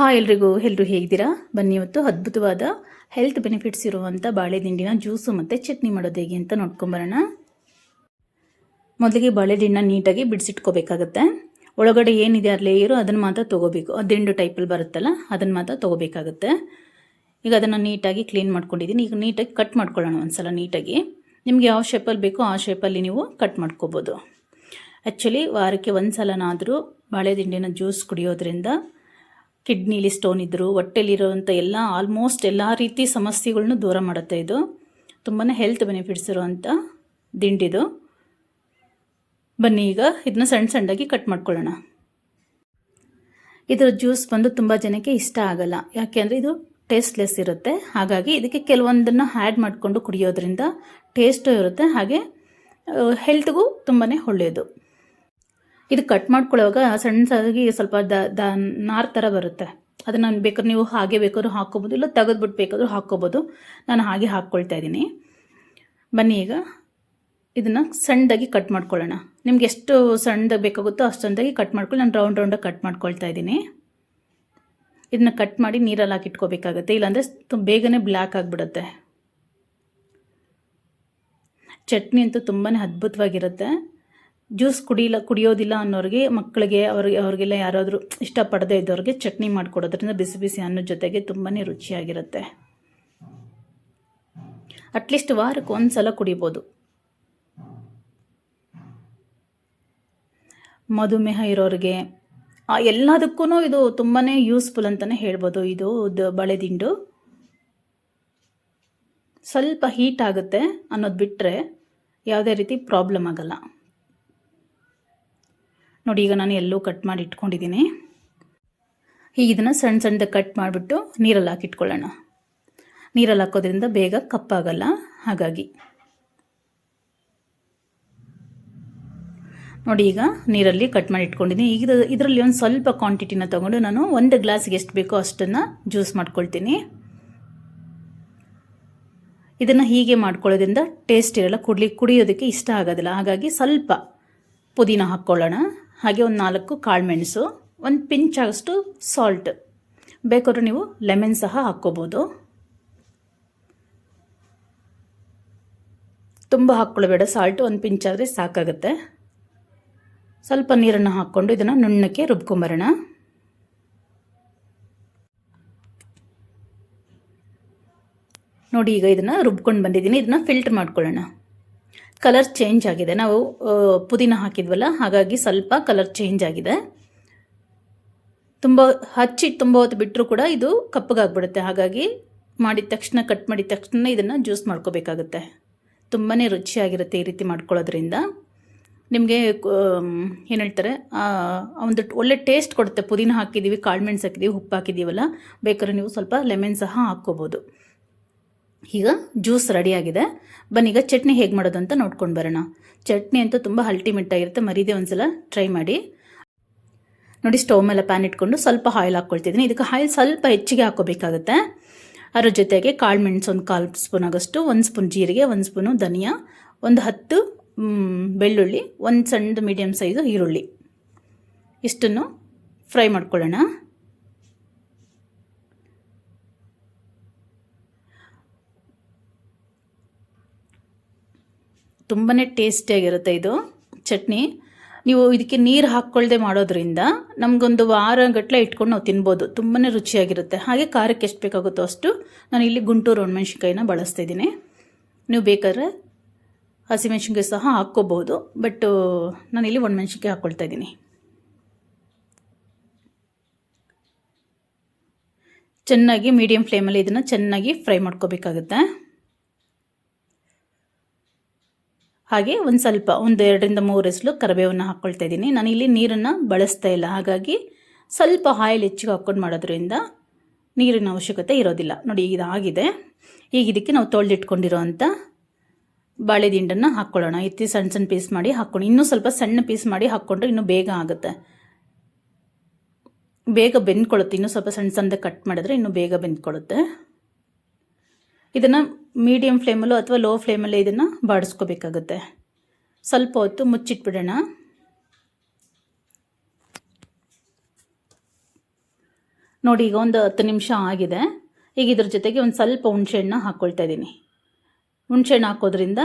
Hi ಎಲ್ರಿಗೂ ಎಲ್ಲರೂ ಹೇಗಿದ್ದೀರಾ? ಬನ್ನಿ ಇವತ್ತು ಅದ್ಭುತವಾದ ಹೆಲ್ತ್ ಬೆನಿಫಿಟ್ಸ್ ಇರುವಂಥ ಬಾಳೆ ದಿಂಡಿನ ಜ್ಯೂಸು ಮತ್ತು ಚಟ್ನಿ ಮಾಡೋದು ಹೇಗೆ ಅಂತ ನೋಡ್ಕೊಂಬರೋಣ. ಮೊದಲಿಗೆ ಬಾಳೆ ದಿಂಡನ್ನ ನೀಟಾಗಿ ಬಿಡಿಸಿಟ್ಕೋಬೇಕಾಗತ್ತೆ. ಒಳಗಡೆ ಏನಿದೆ ಆ ಲೇಯರು ಅದನ್ನು ಮಾತ್ರ ತೊಗೋಬೇಕು. ಆ ದಿಂಡು ಟೈಪಲ್ಲಿ ಬರುತ್ತಲ್ಲ, ಅದನ್ನು ಮಾತ್ರ ತೊಗೋಬೇಕಾಗತ್ತೆ. ಈಗ ಅದನ್ನು ನೀಟಾಗಿ ಕ್ಲೀನ್ ಮಾಡ್ಕೊಂಡಿದ್ದೀನಿ. ಈಗ ನೀಟಾಗಿ ಕಟ್ ಮಾಡ್ಕೊಳ್ಳೋಣ ಒಂದ್ಸಲ ನೀಟಾಗಿ. ನಿಮಗೆ ಯಾವ ಶೇಪಲ್ಲಿ ಬೇಕೋ ಆ ಶೇಪಲ್ಲಿ ನೀವು ಕಟ್ ಮಾಡ್ಕೋಬೋದು. ಆ್ಯಕ್ಚುಲಿ ವಾರಕ್ಕೆ ಒಂದು ಸಲನಾದರೂ ಬಾಳೆ ದಿಂಡಿನ ಜ್ಯೂಸ್ ಕುಡಿಯೋದ್ರಿಂದ ಕಿಡ್ನಿಲಿ ಸ್ಟೋನ್ ಇದ್ದರು ಹೊಟ್ಟೆಲಿರೋವಂಥ ಎಲ್ಲ ಆಲ್ಮೋಸ್ಟ್ ಎಲ್ಲ ರೀತಿ ಸಮಸ್ಯೆಗಳನ್ನು ದೂರ ಮಾಡುತ್ತೆ ಇದು. ತುಂಬಾ ಹೆಲ್ತ್ ಬೆನಿಫಿಟ್ಸ್ ಇರುವಂಥ ದಿಂಡಿದು ಬನ್ನಿ ಈಗ ಇದನ್ನ ಸಣ್ಣ ಸಣ್ಣದಾಗಿ ಕಟ್ ಮಾಡ್ಕೊಳ್ಳೋಣ. ಇದರ ಜ್ಯೂಸ್ ಬಂದು ತುಂಬ ಜನಕ್ಕೆ ಇಷ್ಟ ಆಗಲ್ಲ. ಯಾಕೆಂದರೆ ಇದು ಟೇಸ್ಟ್ಲೆಸ್ ಇರುತ್ತೆ. ಹಾಗಾಗಿ ಇದಕ್ಕೆ ಕೆಲವೊಂದನ್ನು ಆ್ಯಡ್ ಮಾಡಿಕೊಂಡು ಕುಡಿಯೋದ್ರಿಂದ ಟೇಸ್ಟು ಇರುತ್ತೆ. ಹಾಗೆ ಹೆಲ್ತ್ಗೂ ತುಂಬಾ ಒಳ್ಳೆಯದು ಇದು ಕಟ್ ಮಾಡ್ಕೊಳ್ಳುವಾಗ ಸಣ್ಣದಾಗಿ ಸ್ವಲ್ಪ ದ ದ, ನಾರ್ ಥರ ಬರುತ್ತೆ. ಅದನ್ನು ಬೇಕಾದ್ರೆ ನೀವು ಹಾಗೆ ಬೇಕಾದ್ರೂ ಹಾಕ್ಕೋಬೋದು, ಇಲ್ಲ ತೆಗೆದ್ಬಿಟ್ಟು ಬೇಕಾದ್ರೂ ಹಾಕ್ಕೋಬೋದು. ನಾನು ಹಾಗೆ ಹಾಕ್ಕೊಳ್ತಾ ಇದ್ದೀನಿ. ಬನ್ನಿ ಈಗ. ಇದನ್ನು ಸಣ್ಣದಾಗಿ ಕಟ್ ಮಾಡ್ಕೊಳ್ಳೋಣ. ನಿಮ್ಗೆ ಎಷ್ಟು ಸಣ್ಣದಾಗಿ ಬೇಕಾಗುತ್ತೋ ಅಷ್ಟೊಂದಾಗಿ ಕಟ್ ಮಾಡ್ಕೊಳ್ಳಿ. ನಾನು ರೌಂಡ್ ರೌಂಡಾಗಿ ಕಟ್ ಮಾಡ್ಕೊಳ್ತಾ ಇದ್ದೀನಿ. ಇದನ್ನ ಕಟ್ ಮಾಡಿ ನೀರಲ್ಲಿ ಹಾಕಿ ಇಟ್ಕೋಬೇಕಾಗತ್ತೆ. ಇಲ್ಲಾಂದರೆ ತುಂಬ ಬೇಗನೆ ಬ್ಲ್ಯಾಕ್ ಆಗಿಬಿಡುತ್ತೆ. ಚಟ್ನಿ ಅಂತೂ ತುಂಬಾ ಅದ್ಭುತವಾಗಿರುತ್ತೆ. ಜ್ಯೂಸ್ ಕುಡಿಯಿಲ್ಲ ಕುಡಿಯೋದಿಲ್ಲ ಅನ್ನೋರಿಗೆ ಮಕ್ಕಳಿಗೆ ಅವ್ರಿಗೆ ಅವ್ರಿಗೆಲ್ಲ ಯಾರಾದರೂ ಇಷ್ಟಪಡದೇ ಇದ್ದವ್ರಿಗೆ ಚಟ್ನಿ ಮಾಡಿಕೊಡೋದ್ರಿಂದ ಬಿಸಿ ಬಿಸಿ ಅನ್ನೋ ಜೊತೆಗೆ ತುಂಬಾ ರುಚಿಯಾಗಿರುತ್ತೆ. ಅಟ್ಲೀಸ್ಟ್ ವಾರಕ್ಕೆ ಒಂದು ಸಲ ಕುಡಿಬೋದು. ಮಧುಮೇಹ ಇರೋರಿಗೆ ಎಲ್ಲದಕ್ಕೂ ಇದು ತುಂಬಾ ಯೂಸ್ಫುಲ್ ಅಂತಲೇ ಹೇಳ್ಬೋದು. ಇದು ಬಳೆದಿಂಡು ಸ್ವಲ್ಪ ಹೀಟ್ ಆಗುತ್ತೆ ಅನ್ನೋದು ಬಿಟ್ಟರೆ ಯಾವುದೇ ರೀತಿ ಪ್ರಾಬ್ಲಮ್ ಆಗಲ್ಲ. ನೋಡಿ, ಈಗ ನಾನು ಎಲ್ಲೂ ಕಟ್ ಮಾಡಿ ಇಟ್ಕೊಂಡಿದ್ದೀನಿ. ಈಗ ಇದನ್ನು ಸಣ್ಣ ಸಣ್ಣದಾಗಿ ಕಟ್ ಮಾಡಿಬಿಟ್ಟು ನೀರಲ್ಲಿ ಹಾಕಿಟ್ಕೊಳ್ಳೋಣ. ನೀರಲ್ಲಿ ಹಾಕೋದ್ರಿಂದ ಬೇಗ ಕಪ್ಪಾಗಲ್ಲ. ಹಾಗಾಗಿ ನೋಡಿ, ಈಗ ನೀರಲ್ಲಿ ಕಟ್ ಮಾಡಿ ಇಟ್ಕೊಂಡಿದ್ದೀನಿ. ಈಗ ಇದರಲ್ಲಿ ಒಂದು ಸ್ವಲ್ಪ ಕ್ವಾಂಟಿಟಿನ ತೊಗೊಂಡು ನಾನು ಒಂದು ಗ್ಲಾಸ್ಗೆ ಎಷ್ಟು ಬೇಕೋ ಅಷ್ಟನ್ನು ಜ್ಯೂಸ್ ಮಾಡ್ಕೊಳ್ತೀನಿ. ಇದನ್ನು ಹೀಗೆ ಮಾಡ್ಕೊಳ್ಳೋದ್ರಿಂದ ಟೇಸ್ಟ್ ಇರಲ್ಲ, ಕುಡ್ಲಿ ಕುಡಿಯೋದಕ್ಕೆ ಇಷ್ಟ ಆಗೋದಿಲ್ಲ. ಹಾಗಾಗಿ ಸ್ವಲ್ಪ ಪುದೀನ ಹಾಕ್ಕೊಳ್ಳೋಣ. ಹಾಗೆ ಒಂದು ನಾಲ್ಕು ಕಾಳುಮೆಣಸು ಒಂದು ಪಿಂಚ್ ಆಗಷ್ಟು ಸಾಲ್ಟ್ ಬೇಕಾದ್ರೂ ನೀವು ಲೆಮನ್ ಸಹ ಹಾಕ್ಕೋಬೋದು. ತುಂಬ ಹಾಕ್ಕೊಳ್ಬೇಡ ಸಾಲ್ಟ್ ಒಂದು ಪಿಂಚ್ ಆದರೆ ಸಾಕಾಗುತ್ತೆ. ಸ್ವಲ್ಪ ನೀರನ್ನು ಹಾಕ್ಕೊಂಡು ಇದನ್ನು ನುಣ್ಣಕ್ಕೆ ರುಬ್ಕೊಂಬರೋಣ. ನೋಡಿ, ಈಗ ಇದನ್ನು ರುಬ್ಕೊಂಡು ಬಂದಿದ್ದೀನಿ, ಇದನ್ನು ಫಿಲ್ಟರ್ ಮಾಡ್ಕೊಳ್ಳೋಣ. ಕಲರ್ ಚೇಂಜ್ ಆಗಿದೆ. ನಾವು ಪುದೀನ ಹಾಕಿದ್ವಲ್ಲ, ಹಾಗಾಗಿ ಸ್ವಲ್ಪ ಕಲರ್ ಚೇಂಜ್ ಆಗಿದೆ. ತುಂಬ ಹಚ್ಚಿ ತುಂಬ ಹೊತ್ತು ಬಿಟ್ಟರೂ ಕೂಡ ಇದು ಕಪ್ಪಗಾಗ್ಬಿಡುತ್ತೆ. ಹಾಗಾಗಿ ಮಾಡಿದ ತಕ್ಷಣ ಕಟ್ ಮಾಡಿದ ತಕ್ಷಣ ಇದನ್ನು ಜ್ಯೂಸ್ ಮಾಡ್ಕೋಬೇಕಾಗುತ್ತೆ. ತುಂಬಾ ರುಚಿಯಾಗಿರುತ್ತೆ ಈ ರೀತಿ ಮಾಡ್ಕೊಳ್ಳೋದ್ರಿಂದ. ನಿಮಗೆ ಏನು ಹೇಳ್ತಾರೆ ಒಂದು ಒಳ್ಳೆ ಟೇಸ್ಟ್ ಕೊಡುತ್ತೆ. ಪುದೀನ ಹಾಕಿದ್ದೀವಿ ಕಾಳುಮೆಣ್ಸು ಹಾಕಿದ್ದೀವಿ ಉಪ್ಪು ಹಾಕಿದ್ದೀವಲ್ಲ ಬೇಕಾದ್ರೆ ನೀವು ಸ್ವಲ್ಪ ಲೆಮನ್ ಸಹ ಹಾಕ್ಕೋಬೋದು. ಈಗ ಜ್ಯೂಸ್ ರೆಡಿಯಾಗಿದೆ. ಈಗ ಚಟ್ನಿ ಹೇಗೆ ಮಾಡೋದು ಅಂತ ನೋಡ್ಕೊಂಡು ಬರೋಣ. ಚಟ್ನಿ ಅಂತೂ ತುಂಬ ಅಲ್ಟಿಮೇಟ್ ಆಗಿರುತ್ತೆ. ಮರೀದೇ ಒಂದ್ಸಲ ಟ್ರೈ ಮಾಡಿ. ನೋಡಿ ಸ್ಟವ್ ಮೇಲೆ ಪ್ಯಾನ್ ಇಟ್ಕೊಂಡು ಸ್ವಲ್ಪ ಆಯಿಲ್ ಹಾಕ್ಕೊಳ್ತಿದ್ದೀನಿ. ಇದಕ್ಕೆ ಆಯಿಲ್ ಸ್ವಲ್ಪ ಹೆಚ್ಚಿಗೆ ಹಾಕೋಬೇಕಾಗುತ್ತೆ ಅದರ ಜೊತೆಗೆ ಕಾಳು ಮೆಣಸು ಒಂದು ಕಾಲು ಸ್ಪೂನ್ ಆಗೋಷ್ಟು, ಒಂದು ಸ್ಪೂನ್ ಜೀರಿಗೆ, ಒಂದು ಸ್ಪೂನು ಧನಿಯಾ, ಒಂದು ಹತ್ತು ಬೆಳ್ಳುಳ್ಳಿ, ಒಂದು ಸಣ್ಣದು ಮೀಡಿಯಮ್ ಸೈಜು ಈರುಳ್ಳಿ. ಇಷ್ಟನ್ನು ಫ್ರೈ ಮಾಡ್ಕೊಳ್ಳೋಣ. ತುಂಬಾ ಟೇಸ್ಟಿಯಾಗಿರುತ್ತೆ ಇದು ಚಟ್ನಿ. ನೀವು ಇದಕ್ಕೆ ನೀರು ಹಾಕ್ಕೊಳ್ಳದೆ ಮಾಡೋದ್ರಿಂದ ನಮಗೊಂದು ವಾರ ಗಟ್ಟಲೆ ಇಟ್ಕೊಂಡು ನಾವು ತಿನ್ಬೋದು. ತುಂಬಾ ರುಚಿಯಾಗಿರುತ್ತೆ. ಹಾಗೆ ಖಾರಕ್ಕೆ ಎಷ್ಟು ಬೇಕಾಗುತ್ತೋ ಅಷ್ಟು ನಾನು ಇಲ್ಲಿ ಗುಂಟೂರು ಒಣಮೆಣ್ಸಿನ್ಕಾಯಿನ ಬಳಸ್ತಾ ಇದ್ದೀನಿ. ನೀವು ಬೇಕಾದ್ರೆ ಹಸಿಮೆಣ್ಸಿನ್ಕಾಯಿ ಸಹ ಹಾಕ್ಕೋಬೋದು ಬಟ್ ನಾನಿಲ್ಲಿ ಒಣಮೆಣ್ಸಿನ್ಕಾಯಿ ಹಾಕ್ಕೊಳ್ತಾ ಇದ್ದೀನಿ. ಚೆನ್ನಾಗಿ ಮೀಡಿಯಮ್ ಫ್ಲೇಮಲ್ಲಿ ಇದನ್ನು ಚೆನ್ನಾಗಿ ಫ್ರೈ ಮಾಡ್ಕೋಬೇಕಾಗುತ್ತೆ. ಹಾಗೆ ಒಂದು ಸ್ವಲ್ಪ ಒಂದು ಎರಡರಿಂದ ಮೂರು ಎಸಲು ಕರಿಬೇವನ್ನು ಹಾಕ್ಕೊಳ್ತಾ ಇದ್ದೀನಿ. ನಾನು ಇಲ್ಲಿ ನೀರನ್ನು ಬಳಸ್ತಾ ಇಲ್ಲ. ಹಾಗಾಗಿ ಸ್ವಲ್ಪ ಆಯಿಲ್ ಹೆಚ್ಚಿಗೆ ಹಾಕ್ಕೊಂಡು ಮಾಡೋದ್ರಿಂದ ನೀರಿನ ಅವಶ್ಯಕತೆ ಇರೋದಿಲ್ಲ. ನೋಡಿ ಇದಾಗಿದೆ. ಈಗ ಇದಕ್ಕೆ ನಾವು ತೊಳೆದಿಟ್ಕೊಂಡಿರೋ ಅಂಥ ಬಾಳೆ ಹಾಕ್ಕೊಳ್ಳೋಣ. ಇತ್ತಿ ಸಣ್ಣ ಸಣ್ಣ ಪೀಸ್ ಮಾಡಿ ಹಾಕ್ಕೊಂಡು ಇನ್ನೂ ಸ್ವಲ್ಪ ಸಣ್ಣ ಪೀಸ್ ಮಾಡಿ ಹಾಕ್ಕೊಂಡ್ರೆ ಇನ್ನೂ ಬೇಗ ಆಗುತ್ತೆ. ಬೇಗ ಬೆಂದ್ಕೊಳ್ಳುತ್ತೆ. ಇನ್ನೂ ಸ್ವಲ್ಪ ಸಣ್ಣ ಸಣ್ಣದಾಗಿ ಕಟ್ ಮಾಡಿದ್ರೆ ಇನ್ನೂ ಬೇಗ ಬೆಂದ್ಕೊಳ್ಳುತ್ತೆ. ಇದನ್ನು ಮೀಡಿಯಂ ಫ್ಲೇಮಲ್ಲೂ ಅಥವಾ ಲೋ ಫ್ಲೇಮಲ್ಲೇ ಇದನ್ನು ಬಾಡಿಸ್ಕೋಬೇಕಾಗುತ್ತೆ. ಸ್ವಲ್ಪ ಹೊತ್ತು ಮುಚ್ಚಿಟ್ಬಿಡೋಣ. ನೋಡಿ, ಈಗ ಒಂದು ಹತ್ತು ನಿಮಿಷ ಆಗಿದೆ. ಈಗ ಇದ್ರ ಜೊತೆಗೆ ಒಂದು ಸ್ವಲ್ಪ ಹುಣಸೆಹಣ್ಣು ಹಾಕ್ಕೊಳ್ತಾ ಇದ್ದೀನಿ. ಹುಣಸೆಹಣ್ಣು ಹಾಕೋದ್ರಿಂದ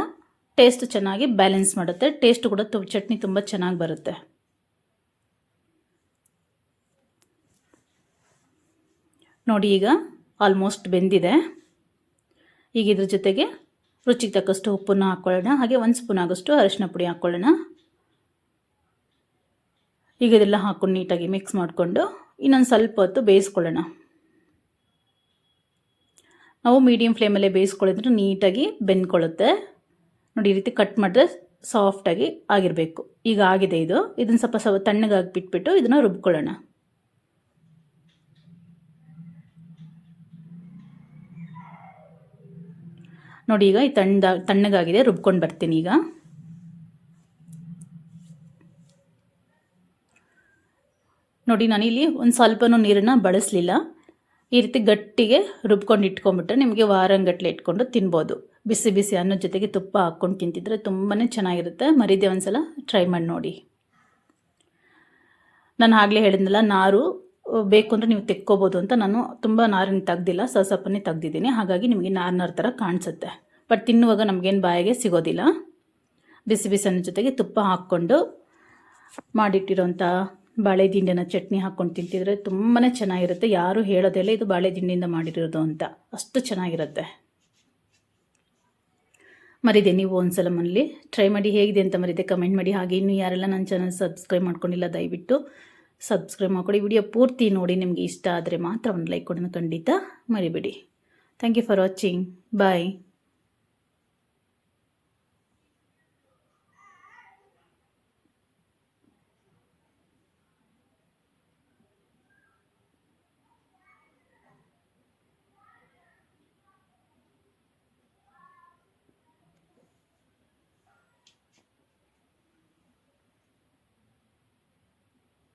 ಟೇಸ್ಟ್ ಚೆನ್ನಾಗಿ ಬ್ಯಾಲೆನ್ಸ್ ಮಾಡುತ್ತೆ. ಟೇಸ್ಟ್ ಕೂಡ ತು, ಚಟ್ನಿ ತುಂಬ ಚೆನ್ನಾಗಿ ಬರುತ್ತೆ. ನೋಡಿ, ಈಗ ಆಲ್ಮೋಸ್ಟ್ ಬೆಂದಿದೆ. ಈಗ ಇದ್ರ ಜೊತೆಗೆ ರುಚಿಗೆ ತಕ್ಕಷ್ಟು ಉಪ್ಪನ್ನು ಹಾಕ್ಕೊಳ್ಳೋಣ ಹಾಗೆ ಒಂದು ಸ್ಪೂನ್ ಆಗೋಷ್ಟು ಅರಿಶಿನ ಪುಡಿ ಹಾಕ್ಕೊಳ್ಳೋಣ ಈಗ ಇದೆಲ್ಲ ಹಾಕ್ಕೊಂಡು ನೀಟಾಗಿ ಮಿಕ್ಸ್ ಮಾಡಿಕೊಂಡು ಇನ್ನೊಂದು ಸ್ವಲ್ಪ ಹೊತ್ತು ಬೇಯಿಸ್ಕೊಳ್ಳೋಣ. ನಾವು ಮೀಡಿಯಮ್ ಫ್ಲೇಮಲ್ಲೇ ಬೇಯಿಸ್ಕೊಳ್ಳೋದ್ರೆ ನೀಟಾಗಿ ಬೆಂದ್ಕೊಳ್ಳುತ್ತೆ. ನೋಡಿ, ಈ ರೀತಿ ಕಟ್ ಮಾಡಿದ್ರೆ ಸಾಫ್ಟಾಗಿ ಆಗಿರಬೇಕು. ಈಗ ಆಗಿದೆ ಇದು. ಇದನ್ನು ಸ್ವಲ್ಪ ಸ್ವಲ್ಪ ತಣ್ಣಗಾಗಿ ಬಿಟ್ಬಿಟ್ಟು ಇದನ್ನು ರುಬ್ಕೊಳ್ಳೋಣ. ನೋಡಿ ಈಗ ಈ ತಣ್ಣ ತಣ್ಣಗಾಗಿದೆ, ರುಬ್ಕೊಂಡು ಬರ್ತೀನಿ ಈಗ. ನೋಡಿ ನಾನು ಇಲ್ಲಿ ಒಂದು ಸ್ವಲ್ಪನೂ ನೀರನ್ನು ಬಳಸಲಿಲ್ಲ. ಈ ರೀತಿ ಗಟ್ಟಿಗೆ ರುಬ್ಕೊಂಡು ಇಟ್ಕೊಂಡ್ಬಿಟ್ರೆ ನಿಮಗೆ ವಾರಂಗಟ್ಲೆ ಇಟ್ಕೊಂಡು ತಿನ್ಬೋದು. ಬಿಸಿ ಬಿಸಿ ಅನ್ನೋ ಜೊತೆಗೆ ತುಪ್ಪ ಹಾಕ್ಕೊಂಡು ತಿಂತಿದ್ರೆ ತುಂಬಾ ಚೆನ್ನಾಗಿರುತ್ತೆ. ಮರಿದೆ ಒಂದ್ಸಲ ಟ್ರೈ ಮಾಡಿ ನೋಡಿ. ನಾನು ಆಗಲೇ ಹೇಳಿದ್ನಲ್ಲ ನಾರು ಬೇಕು ಅಂದರೆ ನೀವು ತೆಕ್ಕೋಬೋದು ಅಂತ ನಾನು ತುಂಬ ನಾರಿನ ತೆಗ್ದಿಲ್ಲ, ಸಸಪ್ಪನ್ನೇ ತೆಗ್ದಿದ್ದೀನಿ. ಹಾಗಾಗಿ ನಿಮಗೆ ನಾರ್ನಾರ್ ನಾರು ಥರ ಕಾಣಿಸುತ್ತೆ. ಬಟ್ ತಿನ್ನುವಾಗ ನಮಗೇನು ಬಾಯಿಗೆ ಸಿಗೋದಿಲ್ಲ. ಬಿಸಿ ಬಿಸಿನ ಜೊತೆಗೆ ತುಪ್ಪ ಹಾಕ್ಕೊಂಡು ಮಾಡಿಟ್ಟಿರೋಂಥ ಬಾಳೆ ದಿಂಡಿನ ಚಟ್ನಿ ಹಾಕ್ಕೊಂಡು ತಿಂತಿದ್ರೆ ತುಂಬಾ ಚೆನ್ನಾಗಿರುತ್ತೆ. ಯಾರೂ ಹೇಳೋದಿಲ್ಲ ಇದು ಬಾಳೆ ದಿಂಡಿಯಿಂದ ಮಾಡಿರೋದು ಅಂತ. ಅಷ್ಟು ಚೆನ್ನಾಗಿರುತ್ತೆ. ಮರಿದೆ, ನೀವು ಒಂದ್ಸಲ ಮನೇಲಿ. ಟ್ರೈ ಮಾಡಿ ಹೇಗಿದೆ ಅಂತ ಮರಿದೆ. ಕಮೆಂಟ್ ಮಾಡಿ. ಹಾಗೆ ಇನ್ನೂ ಯಾರೆಲ್ಲ ನನ್ನ ಚಾನಲ್ ಸಬ್ಸ್ಕ್ರೈಬ್ ಮಾಡ್ಕೊಂಡಿಲ್ಲ, ದಯವಿಟ್ಟು ಸಬ್ಸ್ಕ್ರೈಬ್ ಮಾಡ್ಕೊಡಿ. ವಿಡಿಯೋ ಪೂರ್ತಿ ನೋಡಿ, ನಿಮಗೆ ಇಷ್ಟ ಆದರೆ ಮಾತ್ರ ಒಂದು ಲೈಕ್ ಕೊಡೋಣ ಖಂಡಿತ ಮರಿಬೇಡಿ. Thank you for watching bye